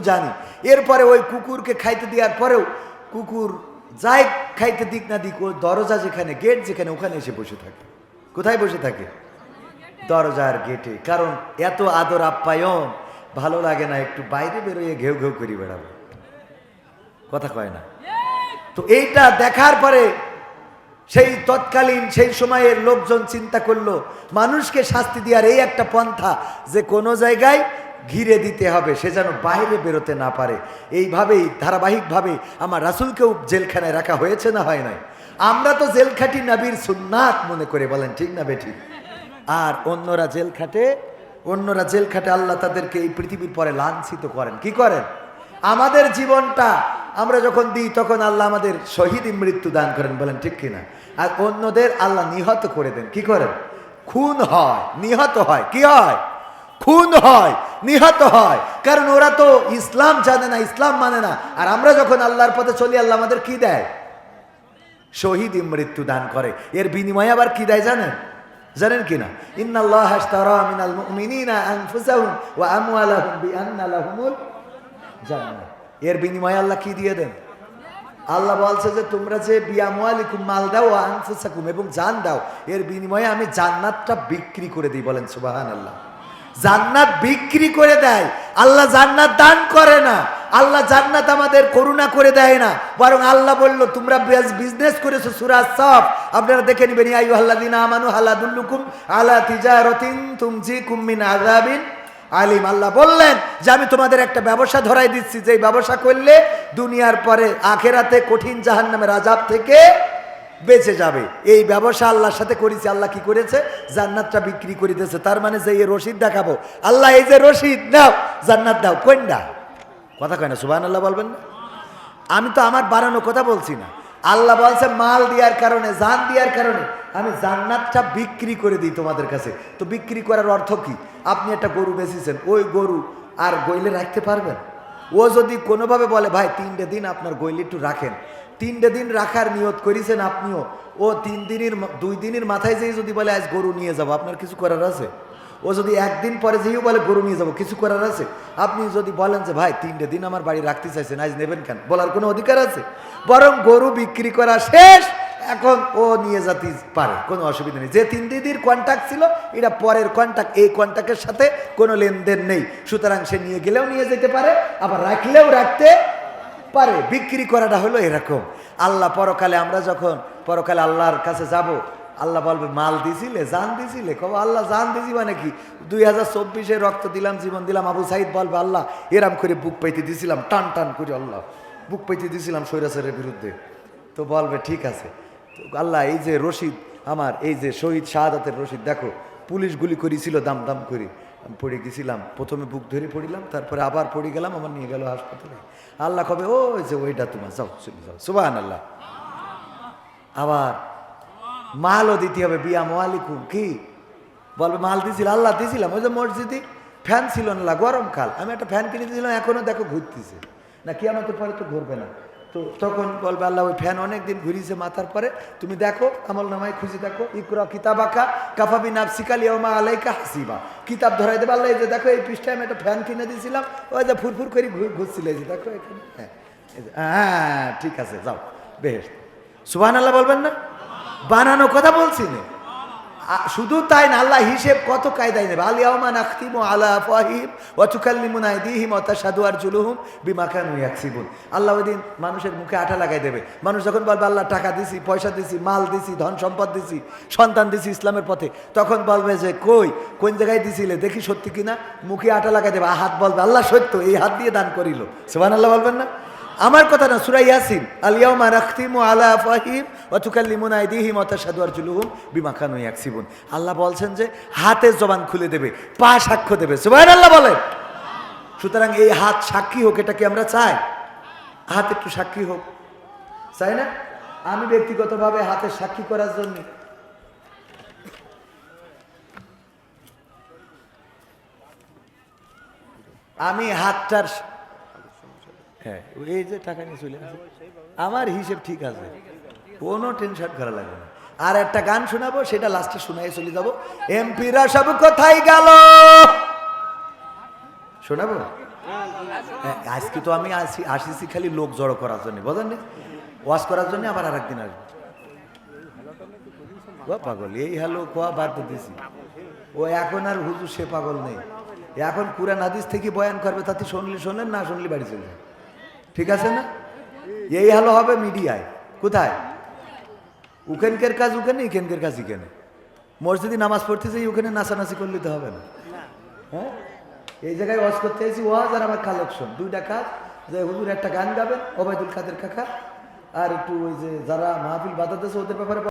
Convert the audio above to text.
জানি। এরপরে ওই কুকুরকে খাইতে দেওয়ার পরেও কুকুর যাই খাইতে দিক না দিক ওই দরজা যেখানে, গেট যেখানে, ওখানে এসে বসে থাকে। কোথায় বসে থাকে? দরজার গেটে। কারণ এত আদর আপ্যায়ন, ভালো লাগে না একটু বাইরে বেরোয় ঘেউ ঘেউ করি বেড়াবো। কথা কয় না? তো এইটা দেখার পরে সেই তৎকালীন, সেই সময়ের লোকজন চিন্তা করল, মানুষকে শাস্তি দেওয়ার এই একটা পন্থা যে কোনো জায়গায় ঘিরে দিতে হবে, সে যেন বাইরে বেরোতে না পারে। এইভাবেই, ধারাবাহিকভাবে আমার রাসুলকেও জেলখানায় রাখা হয়েছে না হয় নাই? আমরা তো জেল খাটি নাবির সুন্নাত মনে করে বলেন, ঠিক না বেঠিক? আর অন্যরা জেল খাটে অন্যরা জেল খাটে আল্লাহ তাদেরকে এই পৃথিবীর পরে লাঞ্ছিত করেন। কি করেন? আমাদের জীবনটা আমরা যখন দিই, তখন আল্লাহ আমাদের শহীদ মৃত্যু দান করেন বলেন, ঠিক কিনা আর অন্যদের আল্লাহ নিহত করে দেন। কি করেন? খুন হয়, নিহত হয়। কি হয়? খুন হয়, নিহত হয়। কারণ ওরা তো ইসলাম জানে না, ইসলাম মানে না। আর আমরা যখন আল্লাহর পথে চলি, আল্লাহ আমাদের কি দেয়? শহীদ মৃত্যু দান করে। এর বিনিময়ে আবার কি দেয় জানেন? জানেন কি না? ইন্নাল্লাহ এর বিনিময়ে আল্লাহ কি দিয়ে দেন? আল্লাহ বলছে যে, তোমরা যে বিয়ামওয়ালিকুম মাল দাও আনফুসাকুম এবং জান দাও, এর বিনিময়ে আমি জান্নাতটা বিক্রি করে দিই, বলেন সুবহানাল্লাহ। জান্নাত বিক্রি করে দেয়। আল্লাহ জান্নাত দান করে না। আল্লাহ জান্নাত আমাদের করুণা করে দেয় না। বরং আল্লাহ বলল, তোমরা বিজনেস করেছ সুরাজ সব আপনারা দেখে নেবেন আইয়ু আল্লাদিন আমানু হালাদুল্লুকুম আলা তিজারতিন তুমজি কুম্মিন আযাবিন আলিম। আল্লাহ বললেন যে, আমি তোমাদের একটা ব্যবসা ধরাই দিচ্ছি। যে ব্যবসা করলে দুনিয়ার পরে আখেরাতে কঠিন জাহান্নামের আজাব থেকে বেঁচে যাবে। এই ব্যবসা আল্লাহর সাথে করেছি, আল্লাহ কি করেছে? জান্নাতটা বিক্রি করে দিয়েছে। তার মানে যে এই রশিদ দেখাবো, আল্লাহ এই যে রশিদ দাও জান্নাত দাও কোনটা কথা কয় না সুবাহ আল্লাহ বলবেন না? আমি তো আমার বাড়ানো কথা বলছি না। আল্লাহ বলছে, মাল দেওয়ার কারণে, জান দেওয়ার কারণে আমি জান্নাতটা বিক্রি করে দিই তোমাদের কাছে। তো বিক্রি করার অর্থ কি? আপনি একটা গরু বেঁচেছেন, ওই গরু আর গইলে রাখতে পারবেন? ও যদি কোনোভাবে বলে, ভাই, তিনটে দিন আপনার গইলে একটু রাখেন। তিনটে দিন রাখার নিয়ত করেছেন আপনিও। ও তিন দিনের দুই দিনের মাথায় যেয়ে যদি বলে, আজ গরু নিয়ে যাব, আপনার কিছু করার আছে? ও যদি একদিন পরে যেও বলে, গরু নিয়ে যাব, কিছু করার আছে? আপনি যদি বলেন যে, ভাই, তিনটে দিন আমার বাড়ি রাখতে চাইছেন, আজ নেবেন কেন? বলার কোনো অধিকার আছে? বরং গরু বিক্রি করা শেষ এখন ও নিয়ে যেতে পারে, কোনো অসুবিধা নেই। যে তিন দিদির কন্ট্যাক্ট ছিল, এটা পরের কন্ট্যাক্ট এই কন্ট্যাক্টের সাথে কোনো লেনদেন নেই। সুতরাং সে নিয়ে গেলেও নিয়ে যেতে পারে, আবার রাখলেও রাখতে পারে। বিক্রি করাটা হলো এরকম। আল্লাহ পরকালে আমরা যখন, পরকালে আল্লাহর কাছে যাব, আল্লাহ বলবে, মাল দিছিলে, জান দিছিলে? কব আল্লাহ, জান দিছি মানে কি? দুই হাজার চব্বিশে রক্ত দিলাম, জীবন দিলাম, আবু সাইদ বলবে, আল্লাহ, এরাম করে বুক পাইতে দিছিলাম, টান টান করে আল্লাহ, বুক পাইতে দিছিলাম সৈরাসের বিরুদ্ধে। তো বলবে, ঠিক আছে। আল্লাহ, এই যে রশিদ আমার, এই যে শহীদ শাহাদাতের রশিদ, দেখো, পুলিশ গুলি করেছিল, দাম দাম করে। আমি পড়ে গেছিলাম, প্রথমে বুক ধরে পড়িলাম, তারপরে আবার পড়ে গেলাম, আমার নিয়ে গেল হাসপাতালে। আল্লাহ কবে, ও যে ওইটা তোমার, যাও, চলে যাও। সুবাহ আল্লাহ আবার মালও দিতে হবে, বিয়া মালিকুম কি? বলবে মাল দিয়েছিল আল্লাহ দিয়েছিলাম ওই যে মসজিদে ফ্যান ছিল না, গরমকাল। আমি একটা ফ্যান কিনে দিয়েছিলাম, এখনও দেখো ঘুরতেছে। না কি আমাকে পরে তো ঘুরবে না। তো তখন বলবে আল্লাহ, ওই ফ্যান অনেক দিন ঘুরিয়েছে মাথার পরে। তুমি দেখো, আমল নামায় খুঁজে দেখো ইকরা কিতাব আঁকা কাফাবি নাফসিকাল ইয়মা আলাইকা হাসিবা। কিতাব ধরাই দেবে আল্লাহ, এই যে দেখো, এই পৃষ্ঠায় আমি একটা ফ্যান কিনে দিয়েছিলাম। ওই যে ফুরফুর করে ঘুর- ঘুরছিল যে দেখো এখানে। হ্যাঁ হ্যাঁ ঠিক আছে, যাও বেশ সুবাহ আল্লাহ বলবেন না? বানানো কথা বলছি না। শুধু তাই না, আল্লাহ হিসেব কত কায়দায় নেবে? আলিয়াউমা নাখতিমু আলা ওয়া তুকাল্লিমুনা আইদিহিম ওয়া তাশহাদু আরজুলুহুম বিমা কানু ইয়াকসিবুন। আল্লাহ ওই দিন মানুষের মুখে আঠা লাগাই দেবে। মানুষ যখন বলবে, আল্লাহ, টাকা দিছি, পয়সা দিছি, মাল দিছি, ধন সম্পদ দিছি, সন্তান দিছি ইসলামের পথে, তখন বলবে যে, কই, কোন জায়গায় দিছিলে, দেখি সত্যি কিনা? মুখে আঠা লাগাই দেবে। আর হাত বলবে, আল্লাহ সত্য, এই হাত দিয়ে দান করিল। আল্লাহ বলবেন না? আমার কথা না, সুরা ইয়াসিন আলিয়াউমা রাখতিমু আলা আফওয়াহিম ওয়া তুকাল্লিমুনা আইদিহিম ওয়া তাশহাদু আরজুলুহুম বিমা কানু ইয়াকসিবুন। আল্লাহ বলছেন যে হাতের জবান খুলে দেবে, পা সাক্ষ্য দেবে। আল্লাহ বলেন। সুতরাং এই হাত সাক্ষী হোক, এটা কি আমরা চাই? হাত একটু সাক্ষী হোক। চাই না? আমি ব্যক্তিগতভাবে হাতের সাক্ষী করার জন্য। আমি হাতটার হ্যাঁ। এই যে টাকা নিয়ে চলে আসে। আমার হিসেব ঠিক আছে। কোনো টেনশন করা লাগবে না। আর একটা গান শোনাবো সেটা লাস্টে শোনাই চলে যাব। এমপিরা সব কোথায় গেল? শোনাবো? হ্যাঁ, আজকে তো আমি আসি আসিছি খালি লোক জড়ো করার জন্য বোঝেন? ওয়াশ করার জন্য আবার আর একদিন আসব পাগল এই হ্যালো কোয়া বাদ দিয়ে দিছি। ও এখন আর হুজুর সে পাগল নেই। এখন কুরআন হাদিস থেকে বয়ান করবে তাতে শুনলে শোনেন না শুনলে বাড়ি চলে যান। ঠিক আছে না? এই হলো হবে মিডিয়ায়। কোথায়? উকেনকের কাজ উকেনে ইকেনকের কাজ ইখেনে। মসজিদে নামাজ পড়তে যাই ওখানে নাচানাচি করলে তো হবে না। হ্যাঁ? এই জায়গায় ওয়াজ করতে চাইছি ওয়াজ আর আমার কালেকশন। দুইটা কাজ, যে হুজুর একটা গান গাবেন, ওবায়দুল কাদের কাকা, আর একটু ওই যে যারা মাহফিল বাতাতেছে ওদের ব্যাপারে